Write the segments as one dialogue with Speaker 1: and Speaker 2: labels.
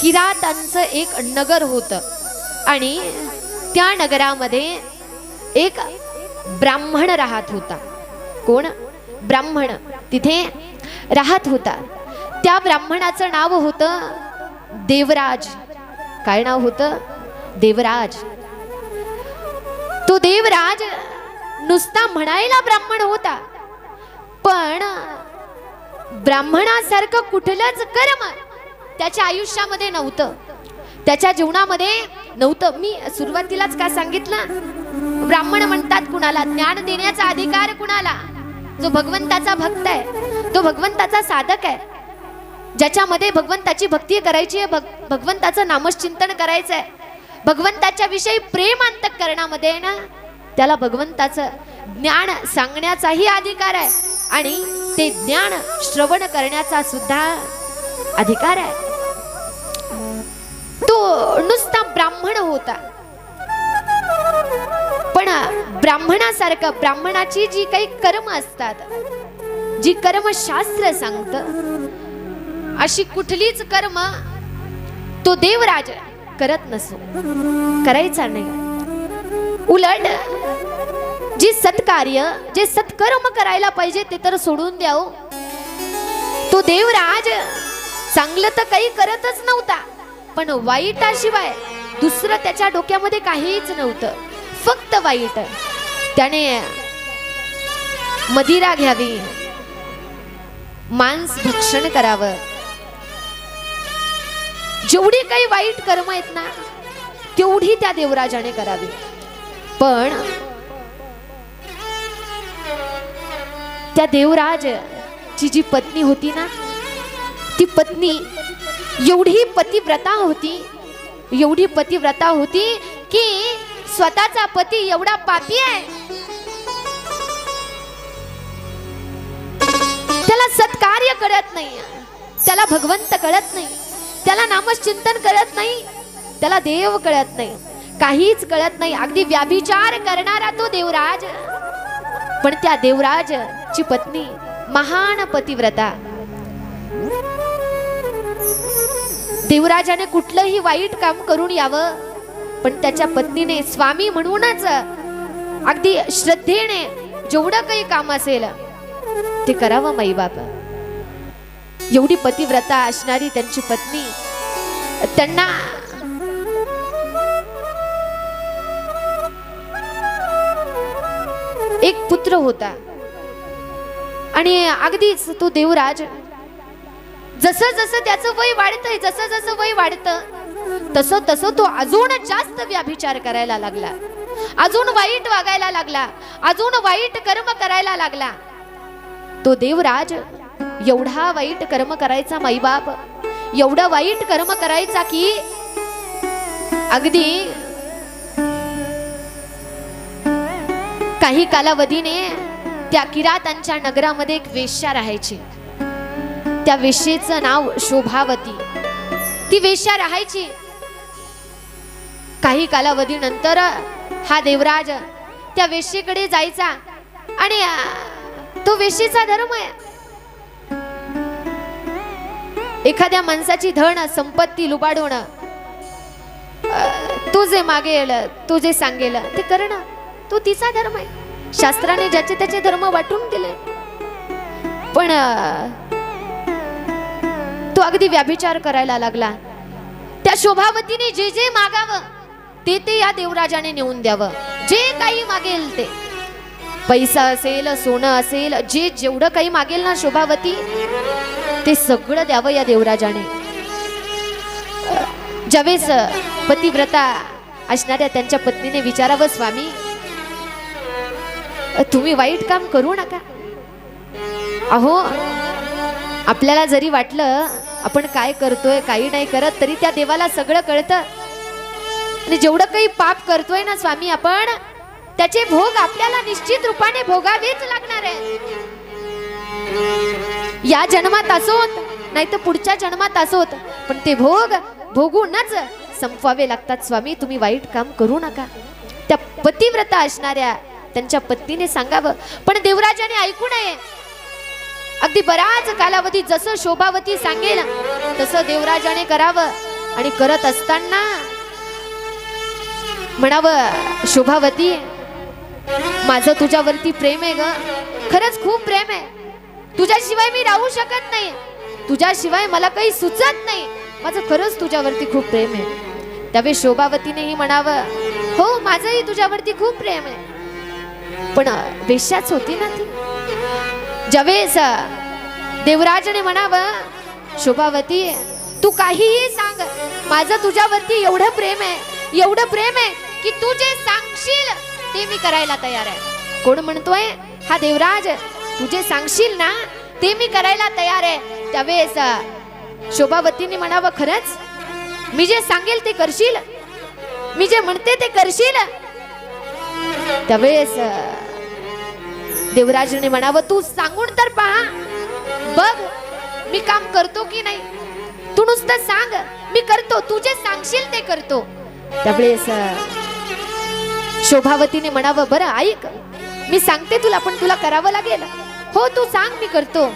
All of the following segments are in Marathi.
Speaker 1: किरातांचं एक नगर होतं. आणि त्या नगरामध्ये एक ब्राह्मण राहत होता. कोण? ब्राह्मण. तिथे राहत होता. त्या ब्राह्मणाचं नाव होतं देवराज. काय नाव होतं? देवराज. तो देवराज नुसता म्हणायला ब्राह्मण होता. पण ब्राह्मणासारखं कुठलंच कर्म त्याच्या आयुष्यामध्ये नव्हतं. त्याच्या जीवनामध्ये नव्हतं. मी सुरुवातीलाच का सांगितलं? ब्राह्मण म्हणतात कुणाला? ज्ञान देण्याचा अधिकार कुणाला? जो भगवंताचा भक्त आहे. तो भगवंताचा साधक आहे. ज्याच्यामध्ये भगवंताची भक्ती करायची आहे भग भगवंताचं नामश्चिंतन करायचं आहे भगवंताच्या विषयी प्रेम अंतकरणामध्ये ना त्याला भगवंताचं ज्ञान सांगण्याचाही अधिकार आहे. आणि ते ज्ञान श्रवण करण्याचा सुद्धा अधिकार आहे. तो नुसता ब्राह्मण होता. पण ब्राह्मणासारखं ब्राह्मणाची जी काही कर्म असतात जी कर्मशास्त्र सांगत अशी कुठलीच कर्म तो देवराज करत नसो. करायचा नाही. उलट जी सत्कार्य जे सत्कर्म करायला पाहिजे ते तर सोडून द्याव. तो देवराज चांगलं तर काही करतच नव्हता. पण वाईटाशिवाय दुसरं त्याच्या डोक्यामध्ये काहीच नव्हतं. फक्त वाईट. त्याने मदिरा घ्यावी. मांस भक्षण करावं. जेवढी काही वाईट कर्म आहेत ना तेवढी त्या देवराजाने करावी. पण त्या देवराज ची जी पत्नी होती ना ती पत्नी एवढी पतिव्रता होती एवढी पतिव्रता होती की स्वतःचा पती एवढा पापी आहे. त्याला सत्कार्य कळत नाही त्याला भगवंत कळत नाही त्याला नामचिंतन कळत नाही त्याला देव कळत नाही काहीच कळत नाही. अगदी व्याभिचार करणारा तो देवराज. पण त्या देवराज ची पत्नी महान पतिव्रता. देवराजाने कुठलंही वाईट काम करून यावं. पण त्याच्या पत्नीने स्वामी म्हणूनच अगदी श्रद्धेने जेवढं काही काम असेल ते करावं माई बाप एवढी पतिव्रता असणारी त्यांची पत्नी त्यांना एक पुत्र होता. आणि अगदीच तो देवराज जसं जसं त्याचं वय वाढतंय जसं जसं वय वाढतं तसं तसं तो अजून जास्त व्याभिचार करायला लागला. अजून वाईट वागायला लागला. अजून वाईट कर्म करायला लागला. तो देवराज एवढा वाईट कर्म करायचा माईबाप एवढा वाईट कर्म करायचा की अगदी काही कालावधीने त्या किरातांच्या नगरामध्ये एक वेश्या राहायची. त्या वेश्येचं नाव शोभावती. ती वेश्या राहायची. काही कालावधीनंतर हा देवराज त्या वेश्येकडे जायचा आणि तो वेशीचा धर्म आहे. एखाद्या माणसाची धन संपत्ती लुबाडवण तो जे मागेल तो जे सांगेल ते करणं तो तिचा धर्म आहे. शास्त्राने ज्याचे त्याचे धर्म वाटून दिले. पण तो अगदी व्याभिचार करायला लागला. त्या शोभावतीने जे जे मागावं ते ते या देवराजाने नेऊन द्यावं. जे काही मागेल ते. पैसा असेल सोनं असेल जे जेवढं काही मागेल ना शोभावती ते सगळं द्यावं या देवराजाने. ज्यावेळेस पतिव्रता असणाऱ्या त्यांच्या पत्नीने विचारावं स्वामी तुम्ही वाईट काम करू नका. अहो आपल्याला जरी वाटलं आपण काय करतोय काही नाही करत तरी त्या देवाला सगळं कळतं. आणि जेवढं काही पाप करतोय ना स्वामी आपण त्याचे भोग आपल्याला निश्चित रूपाने भोगावेच लागणार आहे या जन्मात असोत नाही तर पुढच्या जन्मात असोत पण ते भोग भोगूनच संपवावे लागतात स्वामी. तुम्ही वाईट काम करू नका. त्या पतिव्रता असणाऱ्या त्यांच्या पत्नीने सांगावं पण देवराजाने ऐकू नये अगदी बराच कालावधी जसं शोभावती सांगेल तसं देवराजाने करावं. आणि करत असताना म्हणावं शोभावती माझं तुझ्यावरती प्रेम आहे ग. खरंच खूप प्रेम आहे. तुझ्याशिवाय मी राहू शकत नाही. तुझ्याशिवाय मला काही सुचत नाही. माझं खरंच तुझ्यावरती खूप प्रेम आहे. त्यावेळी शोभावतीनेही म्हणावं हो माझंही तुझ्यावरती खूप प्रेम आहे. पण वेश्याच होती ना ती? जवेस देवराजने म्हणावं शोभावती तू काहीही सांग. माझं तुझ्यावरती एवढं प्रेम आहे एवढं प्रेम आहे की तू जे सांगशील ते मी करायला तयार आहे. कोण म्हणतोय? हा देवराज तू जे सांगशील ना ते मी करायला तयार आहे. त्यावेळेस शोभावतीने म्हणावं खरंच? मी जे सांगेल ते करशील? मी जे म्हणते ते करशील? त्यावेळेस देवराजने म्हणावं तू सांगून तर पहा. बघ मी काम करतो की नाही? तू नुसतं सांग. मी करतो. तू जे सांगशील ते करतो. त्यावेळेस शोभावतीने म्हणावं बरं ऐक. मी सांगते तुला पण तुला करावं लागेल. हो तू सांग मी करतो.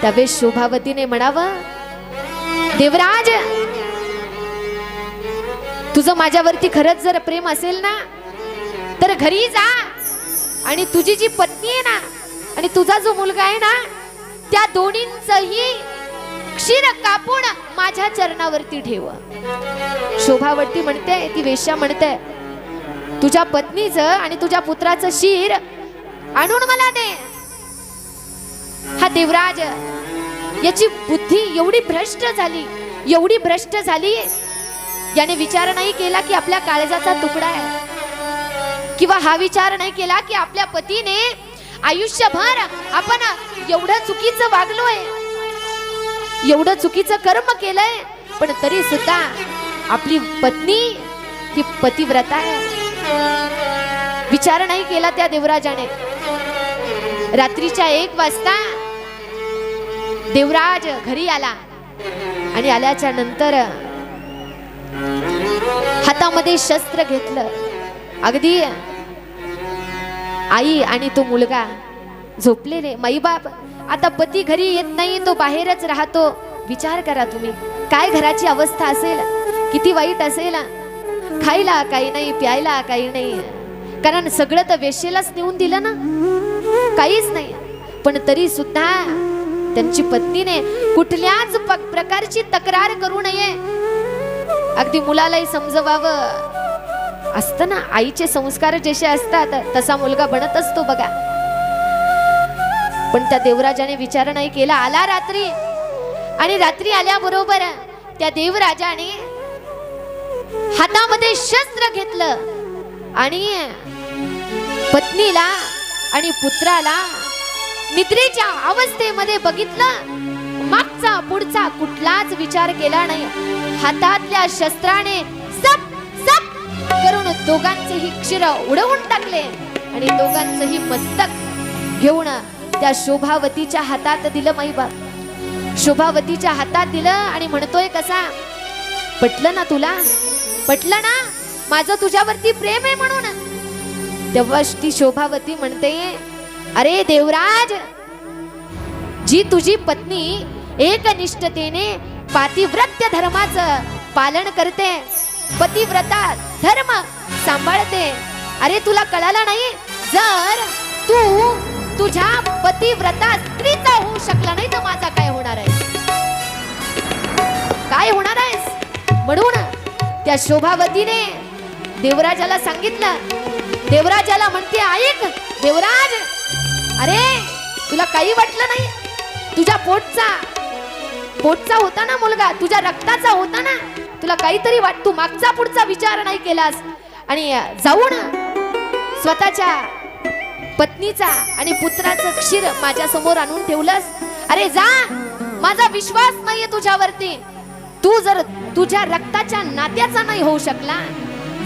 Speaker 1: त्यावेळेस शोभावतीने म्हणावं देवराज तुझं माझ्यावरती खरंच जर प्रेम असेल ना तर घरी जा. आणि तुझी जी पत्नी आहे ना आणि तुझा जो मुलगा आहे ना त्या दोन्हींचही क्षीर कापून माझ्या चरणावरती ठेव. शोभावरती म्हणते ती वेश्या म्हणते तुझ्या पत्नीचं आणि तुझ्या पुत्राचं शिर आणून मला दे. हा देवराज याची बुद्धी एवढी भ्रष्ट झाली एवढी भ्रष्ट झाली याने विचार नाही केला की आपल्या काळजाचा तुकडा आहे. किंवा हा विचार नाही केला की आपल्या पतीने आयुष्यभर आपण एवढं चुकीचं वागलोय एवढं चुकीचं कर्म केलंय पण तरी सुद्धा आपली पत्नी ही पतिव्रता आहे. विचार नाही केला त्या देवराजाने. रात्रीच्या एक वाजता देवराज घरी आला आणि आल्याच्यानंतर हातामध्ये शस्त्र घेतलं. अगदी आई आणि तो मुलगा झोपलेले. माईबाप आता पती घरी येत नाही तो बाहेरच राहतो. विचार करा तुम्ही काय घराची अवस्था असेल? किती वाईट असेल? खायला काही नाही प्यायला काही नाही. कारण सगळं तर वेशेलाच नेऊन दिलं ना. काहीच नाही. पण तरी सुद्धा त्यांची पत्नीने कुठल्याच प्रकारची तक्रार करू नये. अगदी मुलालाही समजवावं. असतं ना आईचे संस्कार जसे असतात तसा मुलगा बनत असतो बघा. पण त्या देवराजाने विचार नाही केला. आला रात्री. आणि रात्री आल्याबरोबर त्या देवराजाने हातामध्ये शस्त्र घेतलं. आणि पत्नीला आणि पुत्राला निद्रेच्या अवस्थेमध्ये बघितलं. मागचा पुढचा कुठलाच विचार केला नाही. हातातल्या शस्त्राने सप सप करून दोघांचेही क्षीर उडवून टाकले आणि दोघांचंही मस्तक घेऊन त्या शोभावतीच्या हातात दिलं माईबाप शोभावतीच्या हातात दिलं आणि म्हणतोय कसा पटलं ना तुला? पटलं ना? माझं तुझ्यावरती प्रेम आहे म्हणून. तेव्हा ती शोभावती म्हणते अरे देवराज जी तुझी पत्नी एकनिष्ठतेने पातिव्रत्य धर्माचं पालन करते पतिव्रता धर्म सांभाळते. अरे तुला कळालं नाही? जर तू तुझ्या पतिव्रता स्त्रीचा होऊ शकला नाही तर माझा काय होणार आहे? काय होणार आहेस म्हणून त्या शोभावतीने देवराजाला सांगितलं. देवराजाला म्हणते ऐक देवराज अरे तुला काही वाटलं नाही? तुझ्या पोटचा पोटचा होता ना मुलगा तुझ्या रक्ताचा होता ना? तुला काहीतरी वाट तू मागचा पुढचा विचार नाही केलास. आणि जाऊन स्वतःच्या पत्नीचा आणि पुत्राचं क्षीर माझ्यासमोर आणून ठेवलंस. अरे जा. माझा विश्वास नाहीये तुझ्यावरती. तू जर तुझ्या रक्ताच्या नात्याचा नाही होऊ शकला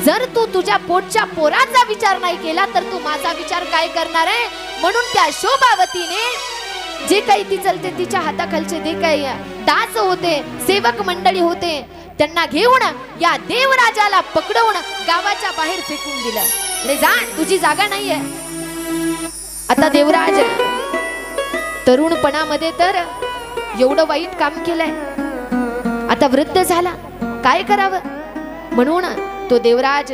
Speaker 1: जर तू तुझ्या पोटच्या पोराचा विचार नाही केला तर तू माझा विचार काय करणार आहे? म्हणून त्या शोभावतीने जे काही ती चलते तिच्या हाताखालचे जे काही दास होते सेवक मंडळी होते त्यांना घेऊन या देवराजाला पकडवून गावाच्या बाहेर फेकून दिलं. अरे जा तुझी जागा नाहीये. आता देवराज तरुणपणामध्ये तर एवढं वाईट काम केलंय. आता वृद्ध झाला. काय करावं? म्हणून तो देवराज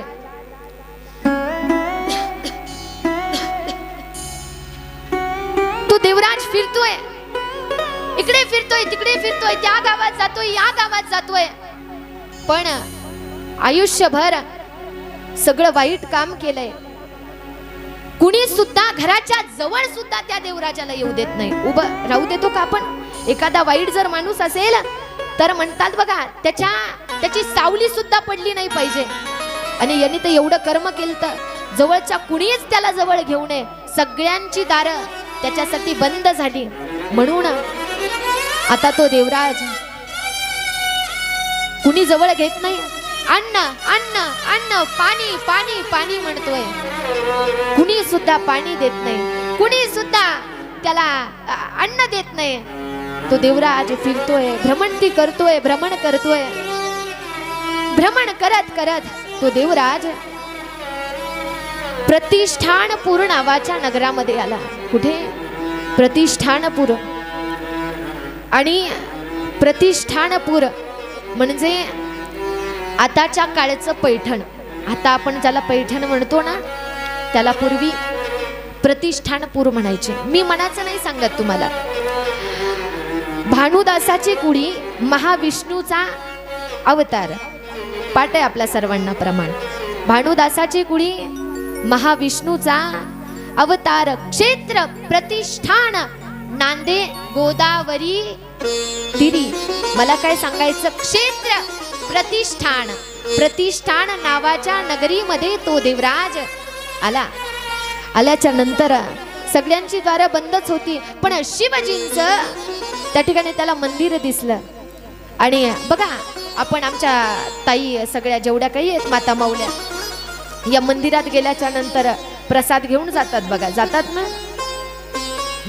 Speaker 1: तो देवराज फिरतोय. इकडे फिरतोय तिकडे फिरतोय त्या गावात जातोय या गावात जातोय. पण आयुष्यभर सगळं वाईट काम केलंय. कुणी सुद्धा घराच्या जवळ सुद्धा त्या देवराजाला येऊ देत नाही. उभं राहू देतो का आपण? एखादा वाईट जर माणूस असेल तर म्हणतात बघा त्याच्या त्याची सावली सुद्धा पडली नाही पाहिजे. आणि यांनी तर एवढं कर्म केलं तर जवळच्या कुणीच त्याला जवळ घेऊ नये. सगळ्यांची दारं त्याच्यासाठी बंद झाली. म्हणून आता तो देवराज कुणी जवळ घेत नाही. अन्न अन्न अन्न पाणी पाणी पाणी म्हणतोय. कुणी सुद्धा पाणी देत नाही. कुणी सुद्धा त्याला अन्न देत नाही. तो देवराज फिरतोय भ्रमंती करतोय भ्रमण करतोय. भ्रमण करत करत तो देवराज प्रतिष्ठानपूर नावाच्या नगरामध्ये आला. कुठे? प्रतिष्ठानपूर. आणि प्रतिष्ठानपूर. म्हणजे आताच्या काळचं पैठण. आता आपण ज्याला पैठण म्हणतो ना त्याला पूर्वी प्रतिष्ठानपूर म्हणायचे. मी मनाचं नाही सांगत तुम्हाला. भानुदासाची कुडी महाविष्णूचा अवतार. पाठ आहे आपल्या सर्वांना प्रमाण. भानुदासाची कुडी महाविष्णूचा अवतार. क्षेत्र प्रतिष्ठान. गोदावरी तिरी मला काय सांगायचं? क्षेत्र प्रतिष्ठान. प्रतिष्ठान नावाच्या नगरीमध्ये तो देवराज आला. आल्याच्यानंतर सगळ्यांची द्वारं बंदच होती. पण शिवजींच त्या ठिकाणी त्याला मंदिर दिसलं. आणि बघा आपण आमच्या ताई सगळ्या जेवढ्या काही आहेत माता माऊल्या या मंदिरात गेल्याच्यानंतर प्रसाद घेऊन जातात बघा. जातात ना?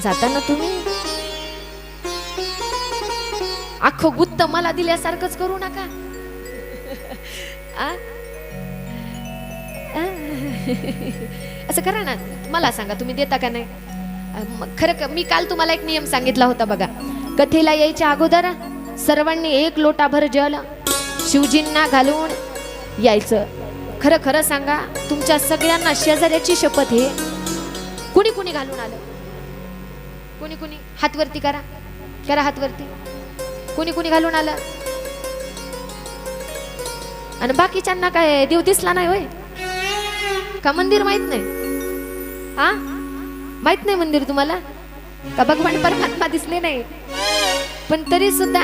Speaker 1: जाता ना तुम्ही? अख्खं गुत्त मला दिल्यासारखंच करू नका. आ? असं करा ना. मला सांगा तुम्ही देता का नाही? मग खरं मी काल तुम्हाला एक नियम सांगितला होता बघा. कथेला यायच्या अगोदर सर्वांनी एक लोटाभर जल शिवजींना घालून यायचं. खरं खरं सांगा तुमच्या सगळ्यांना शेजाऱ्याची शपथ हे. कुणी कुणी घालून आलं? कुणी कुणी? हातवरती करा. करा हातवरती. कुणी कुणी घालून आलं? आणि बाकीच्यांना काय देव दिसला नाही होय? का मंदिर माहीत नाही? हा माहीत नाही मंदिर तुम्हाला? का भगवान परमात्मा दिसले नाही? पण तरी सुद्धा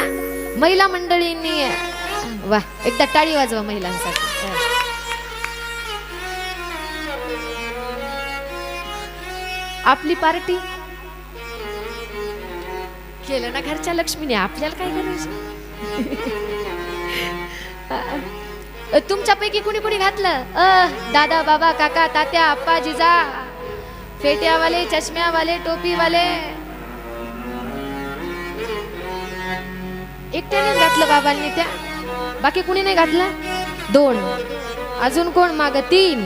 Speaker 1: महिला मंडळींनी वा एकदा टाळी वाजवा महिलांसाठी. आपली पार्टी केलं ना घरच्या लक्ष्मीने? आपल्याला काय करायचं? तुमच्यापैकी कुणी कुणी घातलं? अ दादा बाबा काका तात्या आप्पा जिजा फेट्यावाले चष्म्यावाले टोपीवाले. एकट्यानेच घातलं बाबांनी त्या? बाकी कुणी नाही घातलं? दोन. अजून कोण? माग तीन.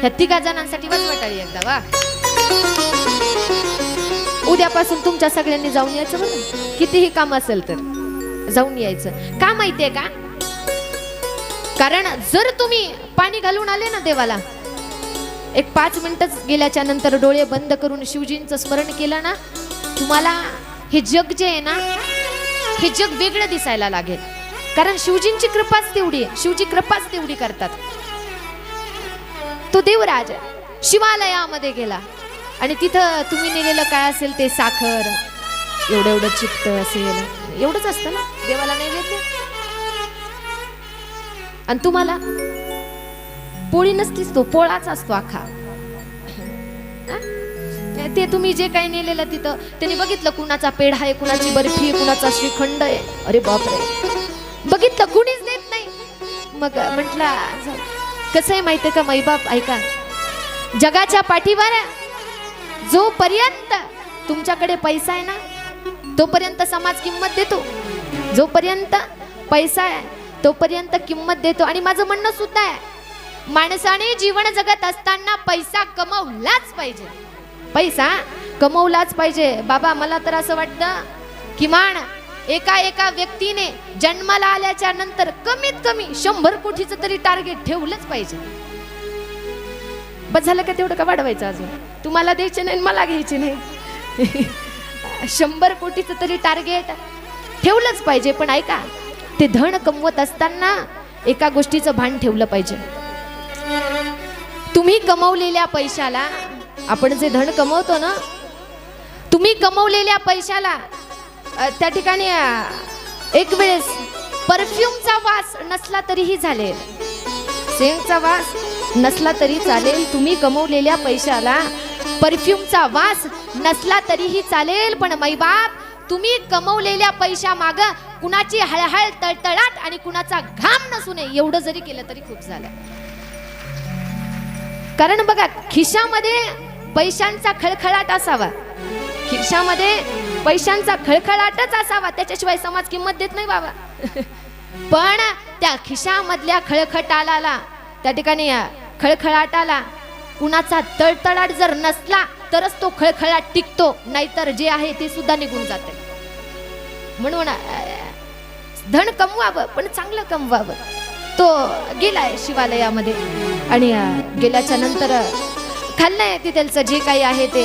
Speaker 1: ह्या तिघा जणांसाठी वाटवाटाळी एकदा वा. उद्यापासून तुमच्या सगळ्यांनी जाऊन यायचं बरं कितीही काम असेल तर. जाऊन यायचं. का माहितीये का? कारण जर तुम्ही पाणी घालून आले ना देवाला एक पाच मिनिटच गेल्याच्यानंतर डोळे बंद करून शिवजींचं स्मरण केलं ना तुम्हाला हे जग जे आहे ना हे जग वेगळं दिसायला लागेल. कारण शिवजींची कृपाच तेवढी आहे. शिवजी कृपाच तेवढी करतात. तो देवराज शिवालयामध्ये गेला. आणि तिथं तुम्ही नेलेलं काय असेल ते साखर एवढं एवढं चित्त असेल एवढंच असतं ना? देवाला नैवेद्य? आणि तुम्हाला? पोळी नसतीच तो पोळाच असतो अख्खा. ते तुम्ही जे काही नेलेलं तिथं त्यांनी बघितलं कुणाचा पेढा आहे कुणाची बर्फी आहे कुणाचा श्रीखंड आहे? अरे बापरे. बघितलं कुणीच देत नाही. मग म्हटलं कसं आहे माहितीये का मैबाप ऐका. जगाच्या पाठीवर जोपर्यंत तुमच्याकडे पैसा आहे ना तोपर्यंत समाज किंमत देतो. जोपर्यंत पैसा आहे तोपर्यंत किंमत देतो. आणि माझं म्हणणं सुद्धा आहे माणसाने जीवन जगत असताना पैसा कमवलाच पाहिजे. पैसा कमवलाच पाहिजे. बाबा मला तर असं वाटतं किमान एका एका व्यक्तीने जन्माला आल्याच्यानंतर कमीत कमी शंभर कोटीचं तरी टार्गेट ठेवलंच पाहिजे. बस झालं का तेवढं का वाढवायचं अजून? तुम्हाला द्यायचे नाही आणि मला घ्यायचे नाही. शंभर कोटीचं तरी टार्गेट ठेवलंच पाहिजे पण ऐका ते धन कमवत असताना एका गोष्टीचं भान ठेवलं पाहिजे. तुम्ही कमवलेल्या पैशाला आपण जे धन कमवतो ना तुम्ही कमवलेल्या पैशाला त्या ठिकाणी एक वेळेस परफ्यूमचा वास नसला तरीही झाले सेंटचा वास नसला तरी चालेल. तुम्ही कमवलेल्या पैशाला परफ्यूमचा वास नसला तरीही चालेल पण मैबाप तुम्ही कमवलेल्या पैशा माग कुणाची हळहळ तळतळाट आणि कुणाचा घाम नसू नये एवढं जरी केलं तरी खूप झालं. कारण बघा खिशामध्ये पैशांचा खळखळाट असावा. खिशामध्ये पैशांचा खळखळाटच असावा त्याच्याशिवाय समाज किंमत देत नाही बाबा. पण त्या खिशामधल्या खळखटाला त्या ठिकाणी खळखळाटाला कुणाचा तळतळाट जर नसला तरच तो खळखळाट टिकतो. नाहीतर जे आहे ते सुद्धा निघून जाते. म्हणून धन कमवावं पण चांगलं कमवावं. तो गेलाय शिवालयामध्ये आणि गेल्याच्यानंतर खाल्लंय तिथलचं जे काही आहे ते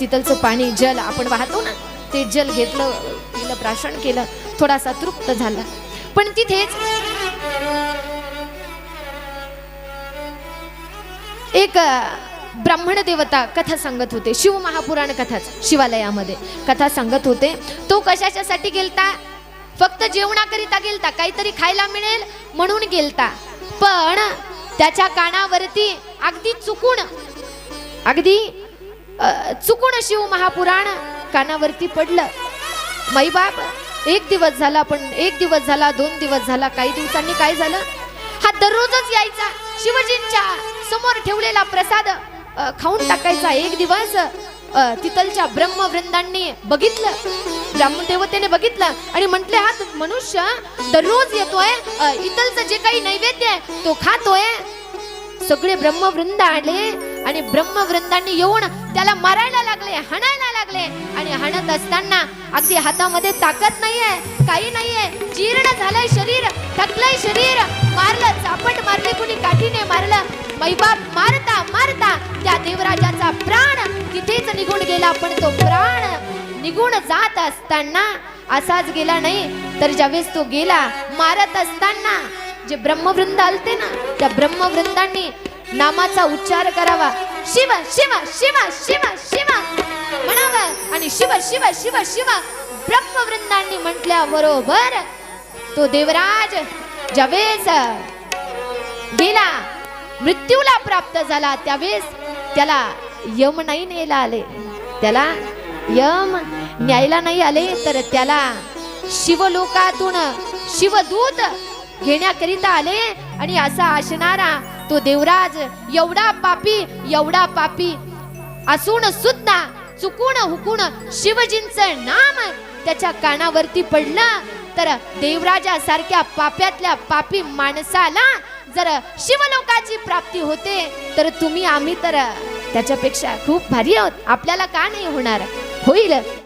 Speaker 1: तिथलचं पाणी जल आपण वाहतो ना ते जल घेतलं पिलं प्राशन केलं थोडासा तृप्त झाला. पण तिथेच एक ब्राह्मण देवता कथा सांगत होते. शिव महापुराण कथाच शिवालयामध्ये कथा सांगत होते. तो कशाच्यासाठी गेलता? फक्त जेवणाकरिता गेलता काहीतरी खायला मिळेल म्हणून गेलता. पण त्याच्या कानावरती अगदी चुकून अगदी चुकून शिव महापुराण कानावरती पडलं. मैबाप एक दिवस झाला पण एक दिवस झाला दोन दिवस झाला काही दिवसांनी काय झालं? हा दररोजच यायचा शिवजींच्या समोर ठेवलेला प्रसाद खाऊन टाकायचा. एक दिवस तिथलच्या ब्रह्मवृंदांनी बघितलं. ब्राह्मण देवतेने बघितलं आणि म्हटले हा मनुष्य दररोज येतोय अ, इथलचं जे काही नैवेद्य आहे तो खातोय. सगळे ब्रह्मवृंद आले आणि ब्रह्मवृंदांनी येऊन त्याला मारायला लागले हाणायला लागले. आणि हाणत असताना अगदी हातामध्ये ताकद नाहीये काही नाहीये. जीर्ण झालंय शरीर थकलंय शरीर मारलं चापट मारली कुणी काय मैबाप मारता मारता त्या देवराजाचा प्राण तिथेच निघून गेला पण तो प्राण निघून जात असताना असाच गेला नाही तर ज्यावेळेस तो गेला मारत असताना जे ब्रह्मवृंद आलते ना त्या ब्रह्मवृंदांनी नामाचा उच्चार करावा. शिव शिव शिव शिव शिव म्हणावं. आणि शिव शिव शिव शिव ब्रह्मवृंदांनी म्हटल्या बरोबर तो देवराज ज्यावेळेस गेला मृत्यूला प्राप्त झाला त्यावेळेस त्याला यम नाही न्यायला आले. त्याला यम न्यायला नाही आले तर त्याला शिवलोकातून शिवदूत घेण्याकरिता आले आणि असा असणारा तो देवराज एवढा पापी एवढा पापी असून सुद्धा चुकून हुकून शिवजींचं नाम त्याच्या कानावरती पडलं तर देवराजा सारख्या पाप्यातल्या पापी माणसाला जर शिवलोकाची प्राप्ती होते तर तुम्ही आम्ही तर त्याच्यापेक्षा खूप भारी आहोत. आपल्याला का नाही होणार? होईल.